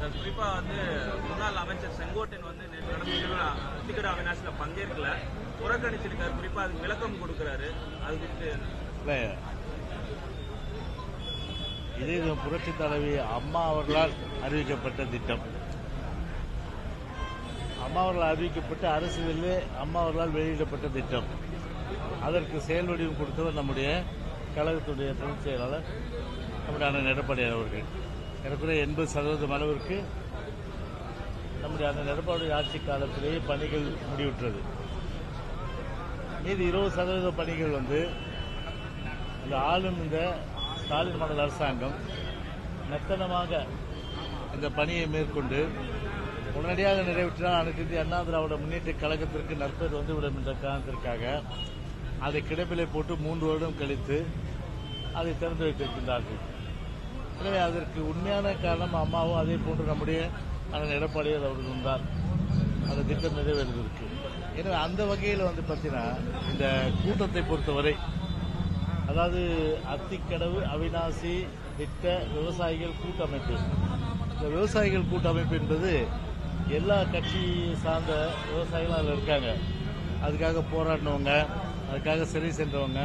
குறிப்பா வந்து முன்னாள் அமைச்சர் செங்கோட்டையன் வந்து நேற்று நடந்த நிகழ்வுல டிக்கெட் அவினாசில பங்கேற்கல. புறக்கணிச்சிருக்காரு. குறிப்பா அதுக்கு விளக்கம் கொடுக்குறாரு. அது குறித்து இதே இது புரட்சி தலைவி அம்மா அவர்களால் அறிவிக்கப்பட்ட திட்டம். அம்மா அவர்களால் அறிவிக்கப்பட்ட அரசியலில் அம்மா அவர்களால் வெளியிடப்பட்ட திட்டம். அதற்கு செயல் வடிவம் கொடுத்தவர் நம்முடைய கழகத்துடைய பொதுச் செயலாளர் நம்முடைய அண்ணன் எடப்பாடி அவர்கள். ஏறக்குறைய எண்பது சதவீதம் அளவிற்கு நம்முடைய அந்த எடப்பாடி ஆட்சி காலத்திலேயே பணிகள் முடிவுற்றது. மீதி இருபது சதவீத பணிகள் வந்து இந்த ஆளும் இந்த ஸ்டாலின் மாடல் அரசாங்கம் மெத்தனமாக இந்த பணியை மேற்கொண்டு உடனடியாக நிறைவேற்றினால் அனைத்து இந்திய அண்ணா திராவிட முன்னேற்ற கழகத்திற்கு நற்பெயர் வந்துவிடும் என்ற காரணத்திற்காக அதை கிடப்பிலை போட்டு மூன்று வருடம் கழித்து அதை திறந்து வைத்திருக்கின்றார்கள். எனவே அதற்கு உண்மையான காரணம் அம்மாவும் அதே போன்று நம்முடைய அண்ணன் எடப்பாடியார் அவர்களும் தான் அந்த திட்டம் நிறைவேறுவதற்கு எனவே அந்த வகையில் வந்து பார்த்தீங்கன்னா இந்த கூட்டத்தை பொறுத்தவரை அதாவது அத்திக்கடவு அவினாசி திட்ட விவசாயிகள் கூட்டமைப்பு. இந்த விவசாயிகள் கூட்டமைப்பு என்பது எல்லா கட்சி சார்ந்த விவசாயிகளும் அதில் இருக்காங்க. அதுக்காக போராடினவங்க அதுக்காக சிறை சென்றவங்க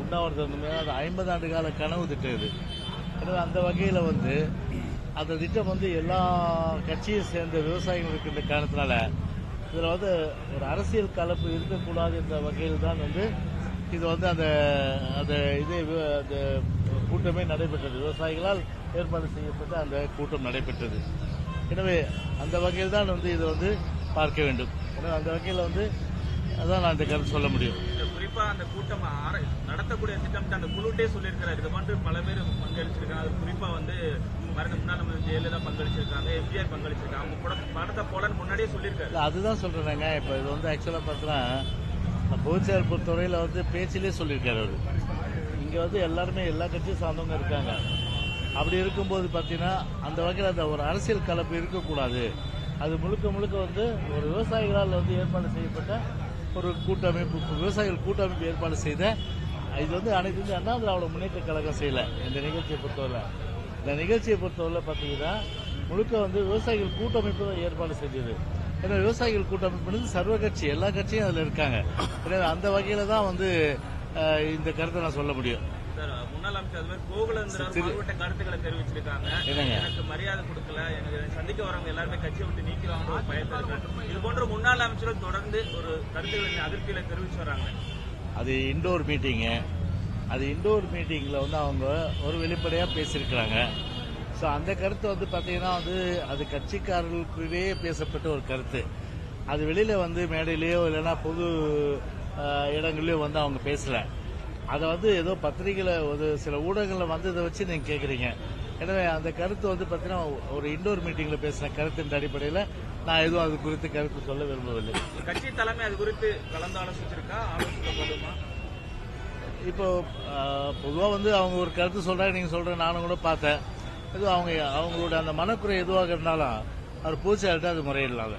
உண்ணாவிரதம் அது ஐம்பது ஆண்டு கால கனவு திட்டம் இது. எனவே அந்த வகையில் வந்து அந்த திட்டம் வந்து எல்லா கட்சியும் சேர்ந்த விவசாயிகள் இருக்கின்ற காரணத்தினால இதில் வந்து ஒரு அரசியல் கலப்பு இருக்கக்கூடாது என்ற வகையில் தான் வந்து இது வந்து அந்த அந்த இது அந்த கூட்டமே நடைபெற்றது. விவசாயிகளால் ஏற்பாடு செய்யப்பட்ட அந்த கூட்டம் நடைபெற்றது. எனவே அந்த வகையில் தான் வந்து இதை வந்து பார்க்க வேண்டும். எனவே அந்த வகையில் வந்து அதான் நான் இந்த கருத்து சொல்ல முடியும். குறிப்பா அந்த கூட்டம் நடத்தக்கூடிய திட்டம் அந்த குழுட்டே சொல்லியிருக்கிறார். இது மாதிரி பல பேர் பங்களிச்சிருக்காங்க. அது குறிப்பா வந்து மறைந்த முன்னாள் அமைச்சர் ஜெயலலிதா பங்களிச்சிருக்காங்க எம்ஜிஆர் பங்களிச்சிருக்காங்க. அவங்க கூட படத்தை போலன்னு முன்னாடியே சொல்லியிருக்காரு. அதுதான் சொல்றேங்க இப்போ இது வந்து ஆக்சுவலாக பார்த்தீங்கன்னா பொதுச்செயல் பொறுத்தவரையில் வந்து பேச்சிலே சொல்லியிருக்காரு அவர். இங்கே வந்து எல்லாருமே எல்லா கட்சியும் சார்ந்தவங்க இருக்காங்க. அப்படி இருக்கும்போது பார்த்தீங்கன்னா அந்த வகையில் அந்த ஒரு அரசியல் கலப்பு இருக்கக்கூடாது. அது முழுக்க முழுக்க வந்து ஒரு விவசாயிகளால் வந்து ஏற்பாடு செய்யப்பட்ட ஒரு கூட்டமைப்பு விவசாயிகள் கூட்டமைப்பு ஏற்பாடு செய்த இது வந்து அனைத்து இந்திய அண்ணா திராவிட முன்னேற்ற கழகம் செய்யலை. இந்த நிகழ்ச்சியை பொறுத்தவரை. இந்த நிகழ்ச்சியை பொறுத்தவரை பார்த்தீங்கன்னா முழுக்க வந்து விவசாயிகள் கூட்டமைப்பு தான் ஏற்பாடு செஞ்சது. ஏன்னா விவசாயிகள் கூட்டமைப்புன்றது சர்வ கட்சி எல்லா கட்சியும் அதில் இருக்காங்க. அந்த வகையில் தான் வந்து இந்த கருத்தை நான் சொல்ல முடியும். சார் முன்னாள் அமைச்சர் அது மாதிரி கோகுலேந்திரன் திரு- மாறுபட்ட கருத்துக்களை தெரிவிச்சிருக்காங்க? எனக்கு மரியாதை கொடுக்கல. எனக்கு சந்திக்க வரவங்க எல்லாருமே கட்சியை விட்டு நீக்கிறாங்க ஒரு பயத்தை இது போன்ற முன்னாள் அமைச்சர்கள் தொடர்ந்து ஒரு கருத்துக்களை அதிருப்தியில தெரிவிச்சு வராங்க. அது இண்டோர் மீட்டிங்கு அது இண்டோர் மீட்டிங்கில் வந்து அவங்க ஒரு வெளிப்படையாக பேசியிருக்கிறாங்க. ஸோ அந்த கருத்து வந்து பார்த்தீங்கன்னா வந்து அது கட்சிக்காரர்களுக்குள்ளேயே பேசப்பட்ட ஒரு கருத்து. அது வெளியில் வந்து மேடையிலேயோ இல்லைன்னா பொது இடங்கள்லயோ வந்து அவங்க பேசல. அதை வந்து ஏதோ பத்திரிகையில் ஒரு சில ஊடகங்களில் வந்ததை வச்சு நீங்கள் கேட்குறீங்க எனவே அந்த கருத்து வந்து பார்த்தீங்கன்னா ஒரு இண்டோர் மீட்டிங்கில் பேசின கருத்தின் அடிப்படையில் நான் எதுவும் அது குறித்து கருத்து சொல்ல விரும்பவில்லை. கட்சி தலைமை அது குறித்து கலந்து ஆலோசிச்சிருக்கா ஆலோசிக்க போதுமா? இப்போ பொதுவாக வந்து அவங்க ஒரு கருத்து சொல்றாங்க நீங்க சொல்ற நானும் கூட பார்த்தேன். இது அவங்க அவங்களோட அந்த மனக்குறை எதுவாக இருந்தாலும் அவர் பூச்சாட்டு அது முறையிடலாம் அதை.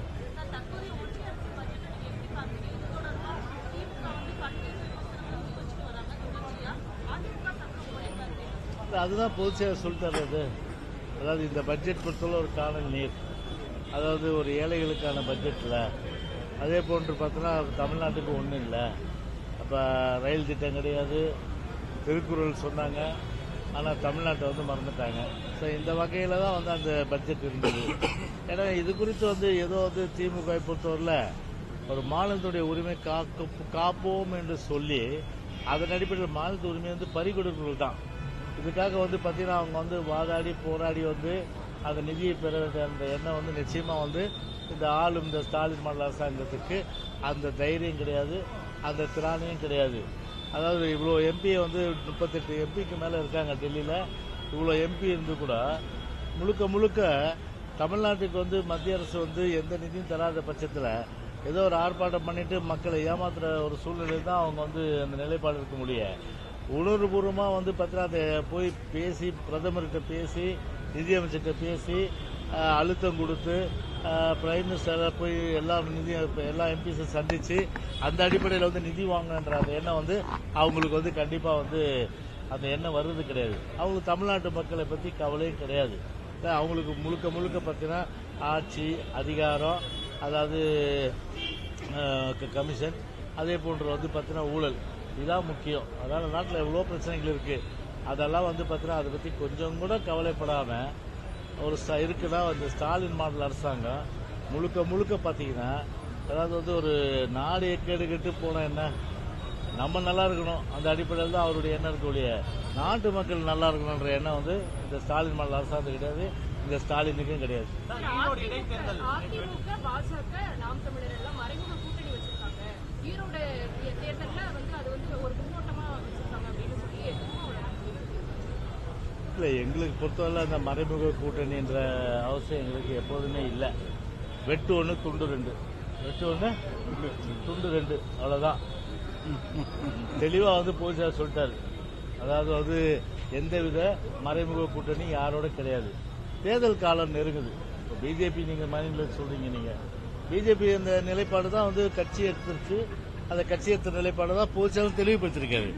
தற்போதைய ஒன்றிய அரசு பட்ஜெட்டை நீங்க எப்படி பாக்குறீங்க இது தொடர்பா திமுக வந்து பல்வேறு விமர்சனங்களை வச்சுட்டு வராங்க தொடர்ச்சியா அதிமுக தக்க ஒரே கருத்து இல்ல, அதுதான் பொது சேவை அது. அதாவது இந்த பட்ஜெட் பொறுத்தவரை ஒரு காணல் நீர். அதாவது ஒரு ஏழைகளுக்கான பட்ஜெட்டில் அதே போன்று பார்த்தோன்னா தமிழ்நாட்டுக்கு ஒன்றும் இல்லை. அப்போ ரயில் திட்டம் கிடையாது. திருக்குறள் சொன்னாங்க. ஆனால் தமிழ்நாட்டை வந்து மறந்துட்டாங்க. ஸோ இந்த வகையில் தான் வந்து அந்த பட்ஜெட் இருந்தது. ஏன்னா இது குறித்து வந்து ஏதோ வந்து திமுக பொறுத்தவரையில் ஒரு மாநிலத்துடைய உரிமை காக்க காப்போம் என்று சொல்லி அதன் அடிப்படையில் மாநிலத்து உரிமை வந்து பறிகொடுப்புகள் தான் இதுக்காக வந்து பார்த்தீங்கன்னா அவங்க வந்து வாதாடி போராடி வந்து அந்த நிதியை பெற வேண்டிய அந்த எண்ணம் வந்து நிச்சயமாக வந்து இந்த ஆளும் இந்த ஸ்டாலின் மாடல் அரசாங்கத்துக்கு அந்த தைரியம் கிடையாது அந்த திராணியும் கிடையாது. அதாவது இவ்வளோ எம்பியை வந்து முப்பத்தெட்டு எம்பிக்கு மேலே இருக்காங்க டெல்லியில். இவ்வளோ எம்பி இருந்து கூட முழுக்க முழுக்க தமிழ்நாட்டுக்கு வந்து மத்திய அரசு வந்து எந்த நிதியும் தராத பட்சத்தில் ஏதோ ஒரு ஆர்ப்பாட்டம் பண்ணிட்டு மக்களை ஏமாத்துற ஒரு சூழ்நிலை தான் அவங்க வந்து அந்த நிலைப்பாடு இருக்க முடியும் உணர்வுபூர்வமாக வந்து பார்த்தீங்கன்னா அதை போய் பேசி பிரதமர்கிட்ட பேசி நிதியமைச்சர்கிட்ட பேசி அழுத்தம் கொடுத்து பிரைம் மினிஸ்டரை போய் எல்லா நிதி எல்லா எம்பிஸும் சந்திச்சு அந்த அடிப்படையில் வந்து நிதி வாங்கணுன்ற அந்த எண்ணம் வந்து அவங்களுக்கு வந்து கண்டிப்பாக வந்து அந்த எண்ணம் வர்றது கிடையாது. அவங்க தமிழ்நாட்டு மக்களை பற்றி கவலையும் கிடையாது. அவங்களுக்கு முழுக்க முழுக்க பார்த்தீங்கன்னா ஆட்சி அதிகாரம் அதாவது க- கமிஷன் அதே போன்ற வந்து பார்த்தீங்கன்னா ஊழல். இதான் முக்கியம். அதனால் நாட்டில் எவ்வளோ பிரச்சனைகள் இருக்குது அதெல்லாம் வந்து பார்த்தீங்கன்னா அதை பற்றி கொஞ்சம் கூட கவலைப்படாமல் ஒரு ஸ்ட- இருக்குன்னா அந்த ஸ்டாலின் மாடல் அரசாங்கம் முழுக்க முழுக்க பார்த்தீங்கன்னா அதாவது வந்து ஒரு நாடு எக்கேடு கெட்டு போனால் என்ன? நம்ம நல்லா இருக்கணும். அந்த அடிப்படையில் தான் அவருடைய எண்ணம் இருக்கக்கூடிய நாட்டு மக்கள் நல்லா இருக்கணுன்ற எண்ணம் வந்து இந்த ஸ்டாலின் மாடல் அரசாங்கம் கிடையாது. இந்த ஸ்டாலினுக்கும் கிடையாது ஈரோடு இடைத்தேர்தல் அதிமுக பாஜக நாம் தமிழர் எல்லாம் மறைமுக கூட்டணி வச்சிருக்காங்க ஈரோடு தேர்தல்ல வந்து அது வந்து ஒரு முன்னோட்டமா வச்சிருக்காங்க அப்படின்னு சொல்லி திருமாவளவன் சொல்லியிருக்காரு. இல்லை எங்களுக்கு பொறுத்தவரை அந்த மறைமுக கூட்டணின்ற அவசியம் எங்களுக்கு எப்போதுமே இல்லை. வெட்டு ஒன்று துண்டு ரெண்டு. வெட்டு ஒன்று துண்டு ரெண்டு. அவ்வளோதான் தெளிவாக வந்து பூஜா சொல்லிட்டாரு. அதாவது வந்து எந்தவித மறைமுக கூட்டணி யாரோட கிடையாது. தேர்தல் காலம் நெருங்குது. இப்போ பிஜேபி நீங்கள் மாநிலத்தில் சொல்கிறீங்க நீங்கள் பிஜேபி அந்த நிலைப்பாடு தான் வந்து கட்சி எடுத்துருச்சு. அந்த கட்சி எடுத்த நிலைப்பாடு தான் பொதுச்சாலும் தெளிவுபடுத்திருக்காரு.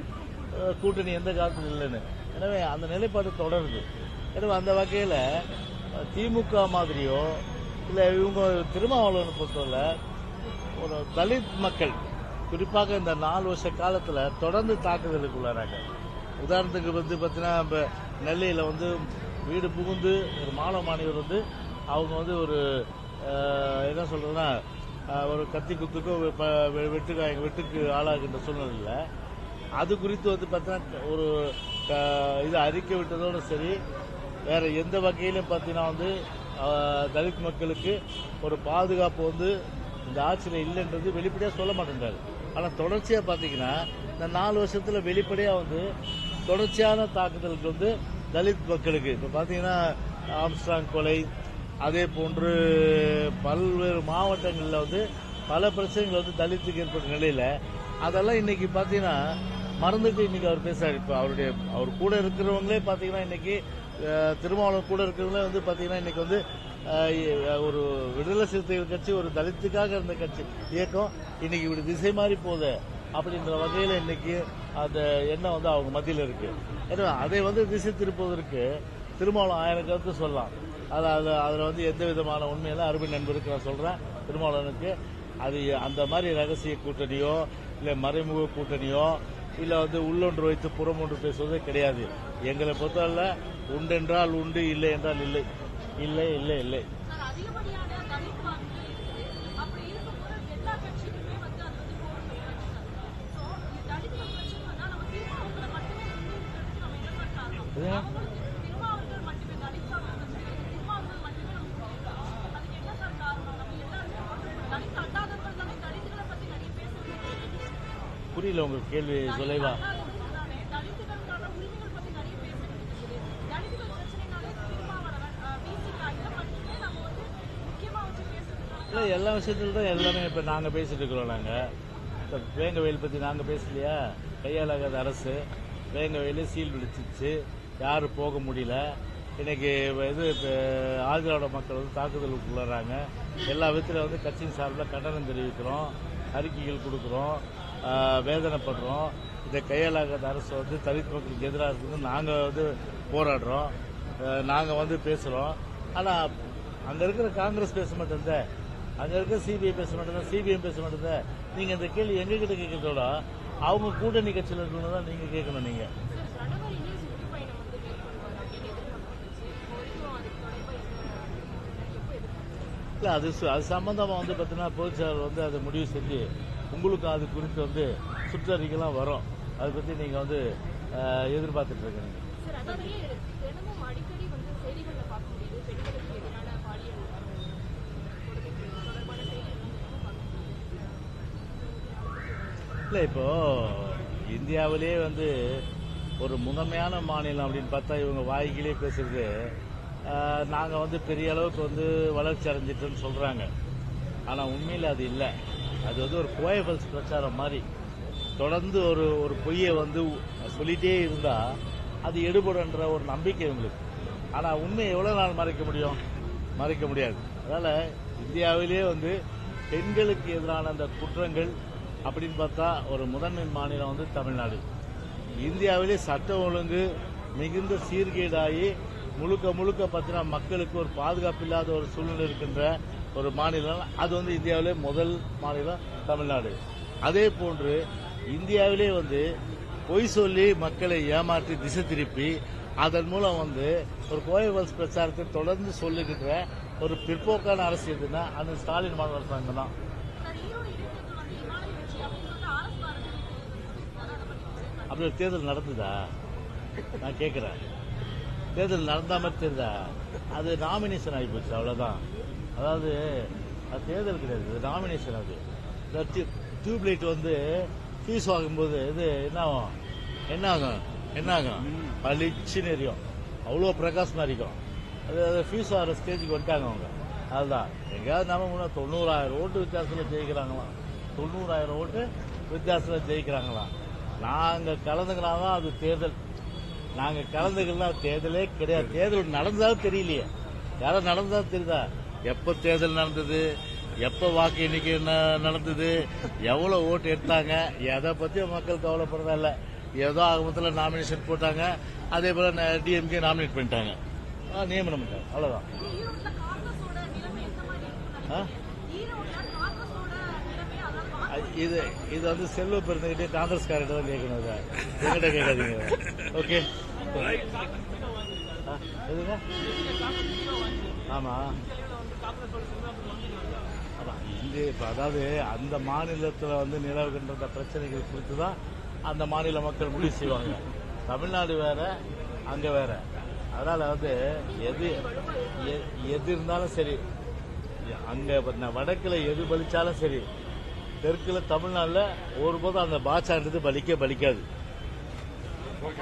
கூட்டணி எந்த காலத்தில் இல்லைன்னு. எனவே அந்த நிலைப்பாடு தொடருது. எனவே அந்த வகையில் திமுக மாதிரியோ இல்லை இவங்க திருமாவளவனை பொறுத்தவரை ஒரு தலித் மக்கள் குறிப்பாக இந்த நாலு வருஷ காலத்தில் தொடர்ந்து தாக்குதலுக்கு உள்ளாராங்க உதாரணத்துக்கு வந்து பார்த்தீங்கன்னா இப்போ நெல்லையில் வந்து வீடு புகுந்து ஒரு மாணவ மாணவர் வந்து அவங்க வந்து ஒரு என்ன சொல்றதுன்னா ஒரு கத்தி குத்துக்கோ வெட்டுக்கு வெட்டுக்கு ஆளாகின்ற சூழ்நிலையில் அது குறித்து வந்து பார்த்தீங்கன்னா ஒரு இது அறிக்கை விட்டதோட சரி வேற எந்த வகையிலும் பார்த்தீங்கன்னா வந்து தலித் மக்களுக்கு ஒரு பாதுகாப்பு வந்து இந்த ஆட்சியில் இல்லைன்றது வெளிப்படையாக சொல்ல மாட்டேங்கிறாரு ஆனால் தொடர்ச்சியாக பார்த்தீங்கன்னா இந்த நாலு வருஷத்தில் வெளிப்படையாக வந்து தொடர்ச்சியான தாக்குதலுக்கு வந்து தலித் மக்களுக்கு. இப்போ பார்த்தீங்கன்னா ஆம்ஸ்டாங் கொலை அதே போன்று பல்வேறு மாவட்டங்களில் வந்து பல பிரச்சனைகள் வந்து தலித்துக்கு ஏற்பட்ட நிலையில் அதெல்லாம் இன்னைக்கு பார்த்தீங்கன்னா மறந்துட்டு இன்னைக்கு அவர் பேசுறாரு. இப்போ அவருடைய அவர் கூட இருக்கிறவங்களே பார்த்தீங்கன்னா இன்னைக்கு திருமாவளவன் கூட இருக்கிறவங்களே வந்து பார்த்தீங்கன்னா இன்னைக்கு வந்து ஒரு விடுதலை சிறுத்தைகள் கட்சி ஒரு தலித்துக்காக இருந்த கட்சி இயக்கம் இன்னைக்கு இப்படி திசை மாறி போகுது அப்படின்ற வகையில் இன்னைக்கு அந்த எண்ணம் வந்து அவங்க மத்தியில் இருக்கு. எனவே அதை வந்து திசை திருப்புவதற்கு திருமாவளம் ஆயிரம் கருத்து சொல்லலாம். அது அது அதில் வந்து எந்த விதமான உண்மையில அருமை நண்பருக்கு நான் சொல்கிறேன் திருமாவளவனுக்கு அது அந்த மாதிரி ரகசிய கூட்டணியோ இல்லை மறைமுக கூட்டணியோ இல்லை வந்து உள்ளொன்று வைத்து புறம் ஒன்று பேசுவதே கிடையாது. எங்களை பொறுத்தவரை உண்டென்றால் உண்டு இல்லை என்றால் இல்லை. இல்லை இல்லை இல்லை சார் அதிகப்படியான தலித் வாக்குகள் இருக்குது அப்படி இருக்கும்போது எல்லா கட்சிக்குமே வந்து அது வந்து கோரம் ஸோ தலித் பிரச்சனை வந்தா நம்ம திருமாவளவர்களை மட்டுமே வந்து இருக்கிறதுக்கு நம்ம என்ன சார் காரணம் இது? அவங்களுக்கு திருமாவளவர்கள் மட்டுமே தலித் வாக்குகள் கிடையாது திருமாவளவர்கள் மட்டுமே நம்ம சொல்லியிருக்கோம் அதுக்கு என்ன சார் காரணம் நம்ம எல்லாருமே தலித் அல்லாதவர்கள் தானே தலித்துகளை பத்தி நிறைய பேசுறது புரியல உங்க கேள்வி சொல்லைவா அல்லாதவர்கள்தானே தலித்துகளுக்கான உரிமைகள் பத்தி நிறைய பேசுறது இருக்குது தலித்துகள் பிரச்சனைனாலே திருமாவளவன் பிசிகா இதை மட்டுமே நம்ம புரியல முக்கியமா கேள்வி பேசுறதுக்கான இல்லை எல்லா விஷயத்துல தான் எல்லாமே இப்போ நாங்கள் பேசிட்டு இருக்கிறோம் நாங்கள் இப்போ வேங்கவயல் பற்றி நாங்கள் பேசலையா? கையாளாகாத அரசு வேங்க வயல் சீல் விழிச்சிச்சு யாரும் போக முடியல. இன்னைக்கு இது இப்போ ஆதிராவிட மக்கள் வந்து தாக்குதலுக்கு உள்ளறாங்க. எல்லா விதத்தில் வந்து கட்சியின் சார்பில் கண்டனம் தெரிவிக்கிறோம் அறிக்கைகள் கொடுக்குறோம். வேதனைப்படுறோம். இந்த கையாளாகாத அரசு வந்து தலித் மக்களுக்கு எதிராக இருக்குது நாங்கள் வந்து போராடுறோம். நாங்கள் வந்து பேசுகிறோம் ஆனால் அங்கே இருக்கிற காங்கிரஸ் பேச மாட்டேங்குது அங்கே இருக்கிற சிபிஐ பேச மாட்டேங்குது சிபிஎம் பேச மாட்டேங்குது நீங்கள் இந்த கேள்வி எங்ககிட்ட கேட்கறதோட அவங்க கூட்டணி கட்சியில் இருக்கணும் தான் நீங்கள் கேட்கணும் நீங்கள் இல்லை அது அது சம்மந்தமாக வந்து பார்த்தீங்கன்னா பொதுச்செயலர் வந்து அதை முடிவு செஞ்சு உங்களுக்கு அது குறித்து வந்து சுற்றறிக்கைலாம் வரும். அதை பத்தி நீங்க வந்து எதிர்பார்த்துட்டு இருக்கீங்க. இல்ல இப்போ இந்தியாவிலேயே வந்து ஒரு முதன்மையான மாநிலம் அப்படின்னு பார்த்தா இவங்க வாய்க்கிலே பேசுறது ஆஹ், நாங்க வந்து பெரிய அளவுக்கு வந்து வளர்ச்சி அடைஞ்சிட்டோம்னு சொல்றாங்க. ஆனா உண்மையில அது இல்லை. அது வந்து ஒரு கோயபல்ஸ் பிரச்சாரம் மாதிரி. தொடர்ந்து ஒரு ஒரு பொய்யை வந்து சொல்லிட்டே இருந்தா அது எடுபடுன்ற ஒரு நம்பிக்கை உங்களுக்கு. ஆனா உண்மையை எவ்வளவு நாள் மறைக்க முடியும்? மறைக்க முடியாது. அதனால இந்தியாவிலேயே வந்து பெண்களுக்கு எதிரான அந்த குற்றங்கள் அப்படின்னு பார்த்தா ஒரு முதன்மை மாநிலம் வந்து தமிழ்நாடு. இந்தியாவிலே சட்டம் ஒழுங்கு மிகுந்த சீர்கேடாகி முழுக்க முழுக்க பார்த்தீங்கன்னா மக்களுக்கு ஒரு பாதுகாப்பு இல்லாத ஒரு சூழ்நிலை இருக்கின்ற ஒரு மாநிலம். அது வந்து இந்தியாவிலே முதல் மாநிலம் தமிழ்நாடு. அதே போன்று இந்தியாவிலே வந்து பொய் சொல்லி மக்களை ஏமாற்றி திசை திருப்பி அதன் மூலம் வந்து ஒரு கோயவல்ஸ் பிரச்சாரத்தை தொடர்ந்து சொல்லுகின்ற ஒரு பிற்போக்கான அரசு எதுன்னா அந்த ஸ்டாலின் மாநில அரசாங்கம் தான். அப்படி ஒரு தேர்தல் நடந்ததா? நான் கேட்குறேன். தேர்தல் நடந்த மாதிரி தெரியுதா? அது நாமினேஷன் ஆகி போச்சு அவ்வளோதான் அதாவது அது தேர்தல் கிடையாது. இது நாமினேஷன் அது. இந்த வந்து ஃபீஸ் வாங்கும்போது இது என்ன ஆகும் என்ன ஆகும் என்ன ஆகும் பளிச்சுன்னு எரியும் அவ்வளோ பிரகாசமாக இருக்கும். அது அது ஃபீஸ் வர ஸ்டேஜுக்கு வந்துட்டாங்க அவங்க. அதுதான். எங்கேயாவது நம்ம முன்ன தொண்ணூறாயிரம் ஓட்டு வித்தியாசத்தில் ஜெயிக்கிறாங்களாம். தொண்ணூறாயிரம் ஓட்டு வித்தியாசத்தில் ஜெயிக்கிறாங்களாம். நாங்கள் கலந்துக்கினா தான் அது தேர்தல். நாங்கள் கலந்துக்கலாம் தேர்தலே கிடையாது. தேர்தல் நடந்ததாலும் தெரியலையே. யாரும் நடந்ததா தெரியுதா? எப்போ தேர்தல் நடந்தது? எப்போ வாக்கு எண்ணிக்கை நடந்தது? எவ்வளோ ஓட்டு எடுத்தாங்க? எதை பற்றியும் மக்கள் கவலைப்படுறதா இல்லை. ஏதோ ஆகமத்தில் நாமினேஷன் போட்டாங்க. அதே போல் டிஎம்கே நாமினேட் பண்ணிட்டாங்க. ஆ, நியமனம் பண்ணிட்டாங்க. அவ்வளோதான் ஆ? இது இது வந்து செல்வ பிறந்தகிட்டே காங்கிரஸ்காரர்கிட்ட தான் கேட்கணும் இதை. எங்கிட்ட கேட்காதீங்க ஓகே ஆ, எதுங்க? ஆமா. அதான் இங்கே இப்போ அதாவது அந்த மாநிலத்தில் வந்து நிலவுகின்ற அந்த பிரச்சனைகள் குறித்து தான் அந்த மாநில மக்கள் முடிவு செய்வாங்க. தமிழ்நாடு வேற அங்கே வேற. அதனால வந்து எது எ- எது இருந்தாலும் சரி அங்கே வடக்கில் எது பலிச்சாலும் சரி தெற்குல தமிழ்நாட்டில் ஒருபோதும் அந்த பாச்சான்றது பலிக்க பலிக்காது.